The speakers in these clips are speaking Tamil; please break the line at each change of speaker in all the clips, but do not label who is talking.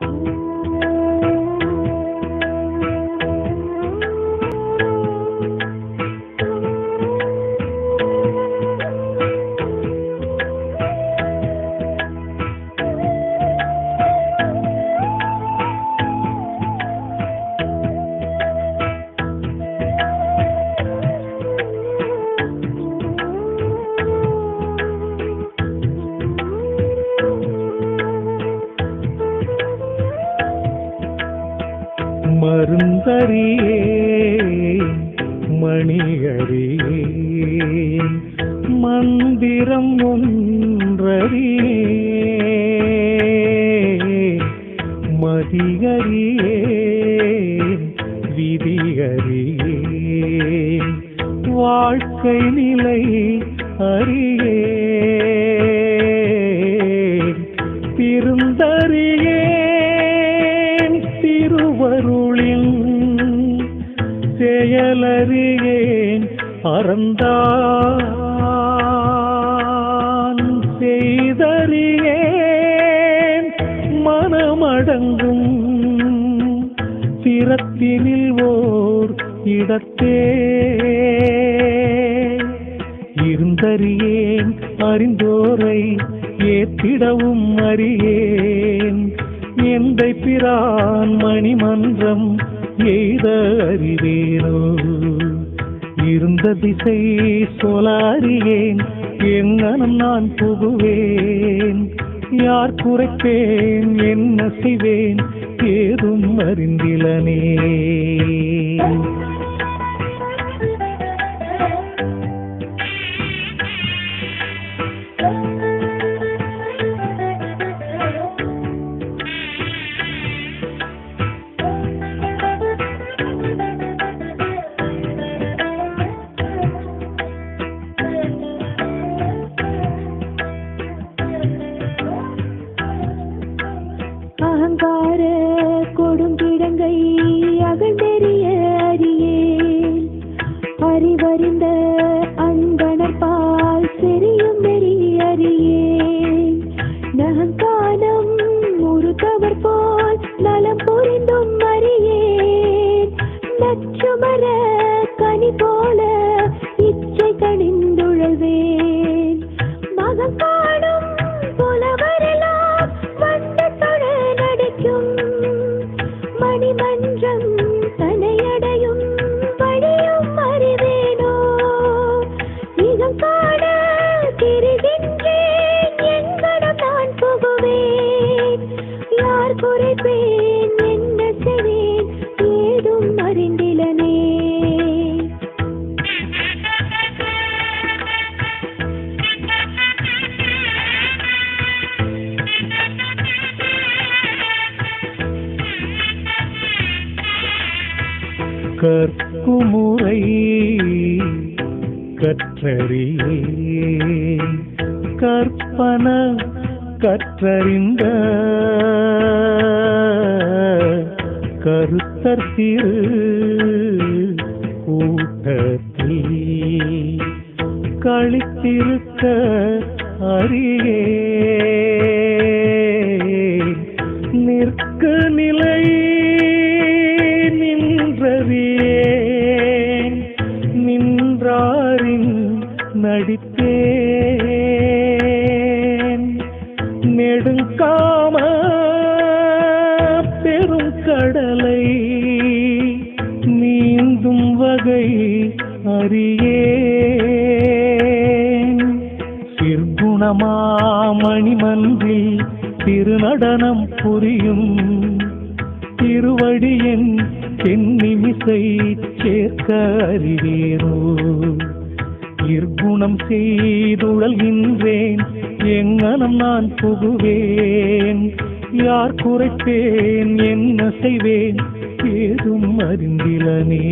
Thank you. மருந்தறியேன் மணியறியேன் மந்திரம் ஒன்று அறியேன் அறந்தான் செய்தறியேன் மனமடங்கும் சிரத்தினில் ஓர் இடத்தே. இருந்தறியேன் அறிந்தோரை ஏத்திடவும் அறியேன். எந்தை பிரான் மணிமன்றம் எய்த அறிவேனோ? இருந்த திசை சொலாரியேன் எங்கனம் நான் புகுவேன். யார் குறைப்பேன் என்ன செய்வேன் ஏதும் அறிந்திலனே. ತಿರುಗಿ கற்றறியேன் கற்பன கற்றறிந்த கருத்தர் திரு கூட்டத்தில் கழித்திருக்க அறியே நடித்தேன். நெடுங்காம பெரும் கடலை நீந்தும் வகை அறியேன். சிற்குணமா சிற்குணமாமணிமன்றில் திருநடனம் புரியும். திருவடியின் தென்னிமிசை சேர்க்க அறிவேனோ? இர்குணம் செய்துழல்கின்றேன். எங்கனம் நான் புகுவேன். யார் குறைப்பேன்? என்ன செய்வேன் ஏதும் அறிந்திலனே.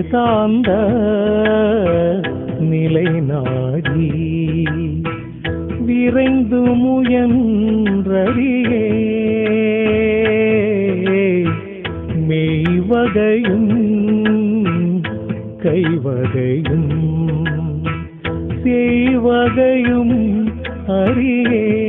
வேதாந்த நிலை நாடி விரைந்து முயன்றறியே. மெய்வகையும் கைவகையும் செய்வகையும் அறியே.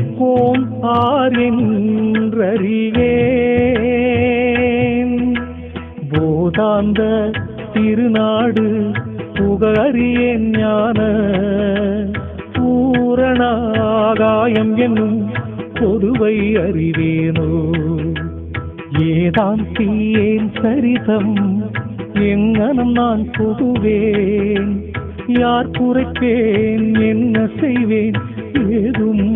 எங்கோம் ஆர் போதாந்த திருநாடு புகறியேன் ஞான. பூரணாகாயம் என்னும் பொதுவை அறிவேனோ. ஏதாம் தீயேன் சரிதம் எங்கனம் நான் பொதுவேன். யார் குறைப்பேன் என்ன செய்வேன் ஏதும்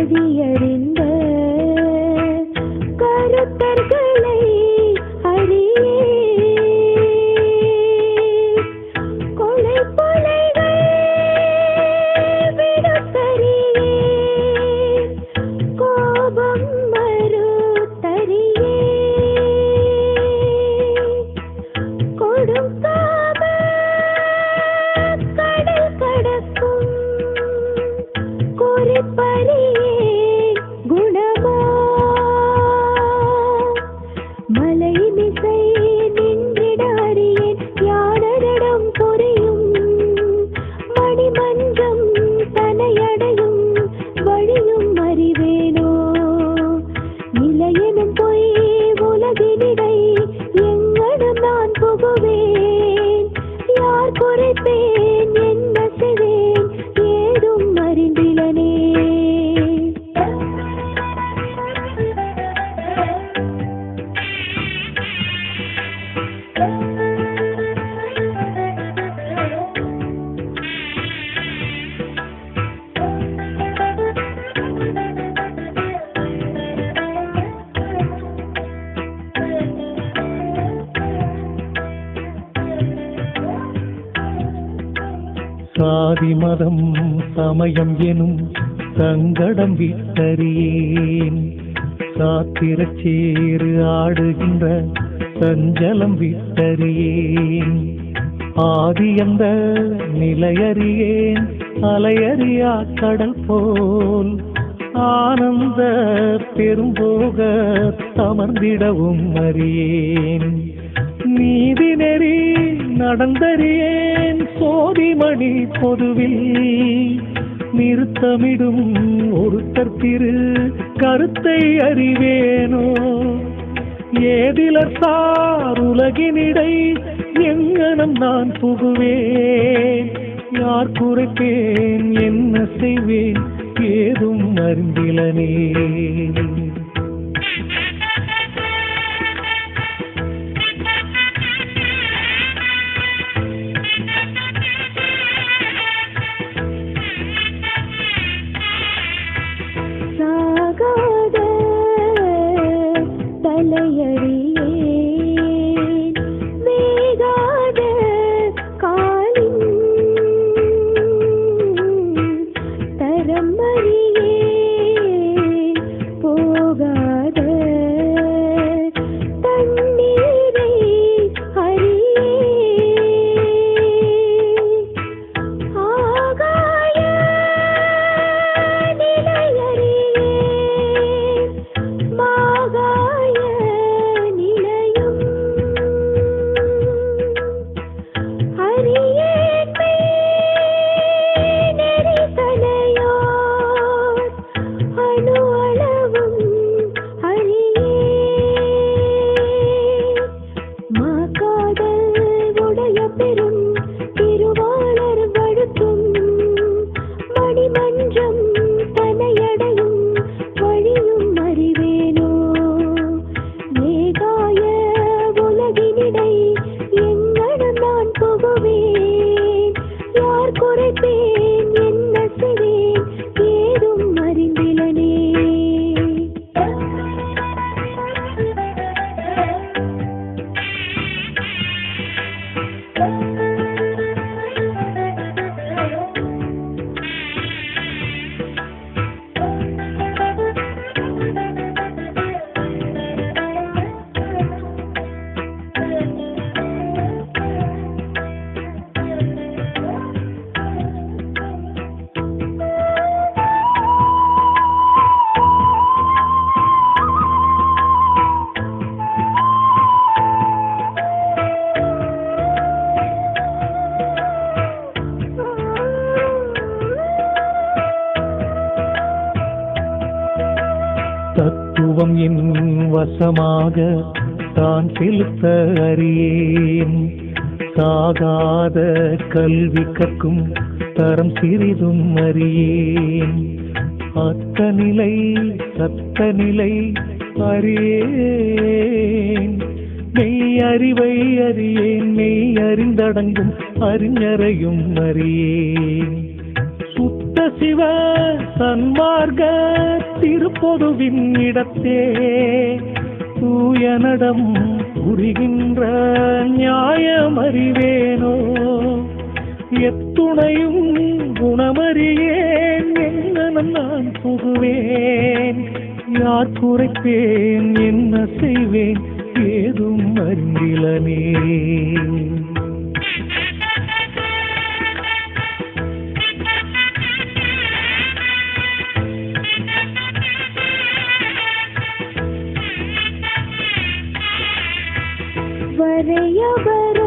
கதியறிந்த
சாதி மதம் சமயம் எனும் சங்கடம் விட்டறியேன். சாத்திரச் சேறு ஆடுகின்ற சஞ்சலம் விட்டறியேன். ஆதி அந்த நிலையறியேன் அலையறியா கடல் போல். ஆனந்த பெரும்போக தமர்ந்திடவும் அறியேன். நீதி நெறி நடந்தறியேன் சோதிமணி பொதுவில் நிறுத்தமிடும் ஒருத்தர் திரு கருத்தை அறிவேனோ? ஏதிலர் சார் உலகினிடை எங்கனம் நான் புகுவேன். யார் குறைப்பேன் என்ன செய்வேன் ஏதும் அறிந்திலனே. தேசமாக தான் செலுத்த அறியேன். சாகாத கல்வி கற்கும் தரம் சிறிதும் அறியேன். அத்த நிலை சத்த நிலை அறியேன். மெய் அறிவை அறியேன் மெய் அறிந்தடங்கும் அறிஞரையும் அறியேன். சுத்த சிவ சன்மார்க்க திருப்பொதுவின் இடத்தே தூயனடம் புரிகின்ற நியாயமறிவேனோ? எத்துணையும் குணமறியேன் என்ன நான் புகுவேன். யார் குறைப்பேன் என்ன செய்வேன் ஏதும் அறிந்திலனே.
வரையவர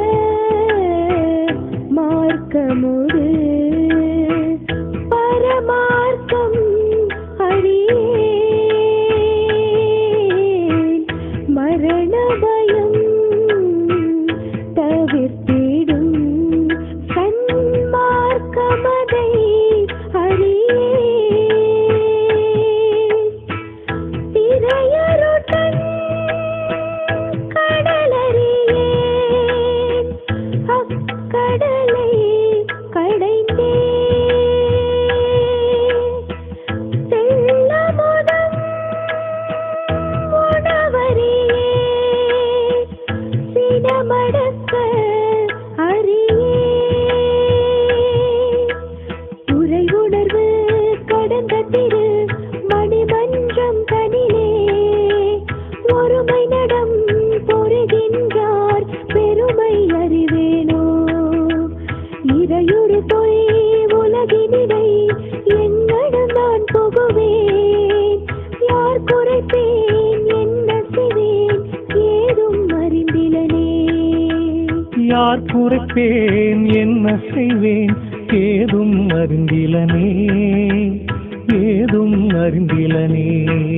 நான் யார் குறைப்பேன்? என்ன செய்வேன் ஏதும் அறிந்திலனே.
யார் குறைப்பேன்? என்ன செய்வேன் ஏதும் அறிந்திலனே. ஏதும் அறிந்திலனே.